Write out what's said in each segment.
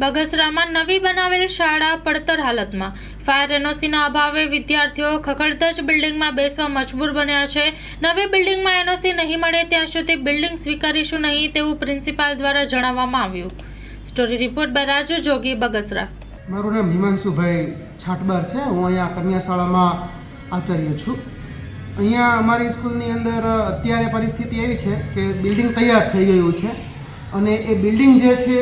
બગસરામાં નવી બનાવેલ શાળા પડતર હાલતમાં. ફાયર એનઓસીના અભાવે વિદ્યાર્થીઓ ખખડધજ બિલ્ડિંગમાં બેસવા મજબૂર બન્યા છે. નવી બિલ્ડિંગમાં એનઓસી નહીં મળે ત્યાં સુધી બિલ્ડિંગ સ્વીકારીશું નહીં તેવું પ્રિન્સિપાલ દ્વારા જણાવવામાં આવ્યું. Story report by Raju Jogi, Bagasara. મારું નામ હિમાંશુભાઈ છાટબાર છે. હું અહીંયા કન્યા શાળામાં આચાર્ય છું. અહીંયા અમારી સ્કૂલની અંદર અત્યારે પરિસ્થિતિ એવી છે કે બિલ્ડિંગ તૈયાર થઈ ગયું છે અને એ બિલ્ડિંગ જે છે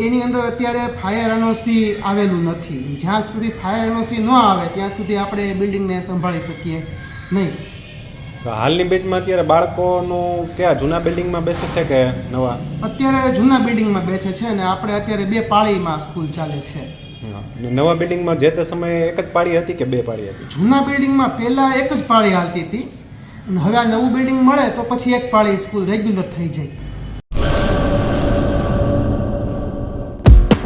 એની અંદર અત્યારે ફાયર એનઓસી આવેલું નથી. જ્યાં સુધી ફાયર એનઓસી ન આવે ત્યાં સુધી આપણે એ બિલ્ડિંગને સંભાળી શકીએ નહીં. તો હાલની બેચમાં અત્યારે બાળકોનું કયા? જૂના બિલ્ડિંગમાં બેસે છે કે નવા? અત્યારે જૂના બિલ્ડિંગમાં બેસે છે અને આપણે અત્યારે બે પાળીમાં સ્કૂલ ચાલે છે. નવા બિલ્ડિંગમાં જે તે સમયે એક જ પાળી હતી કે બે પાળી હતી? જૂના બિલ્ડિંગમાં પહેલાં એક જ પાળી હાલતી હતી. અને હવે આ નવું બિલ્ડિંગ મળે તો પછી એક પાળી સ્કૂલ રેગ્યુલર થઈ જાય.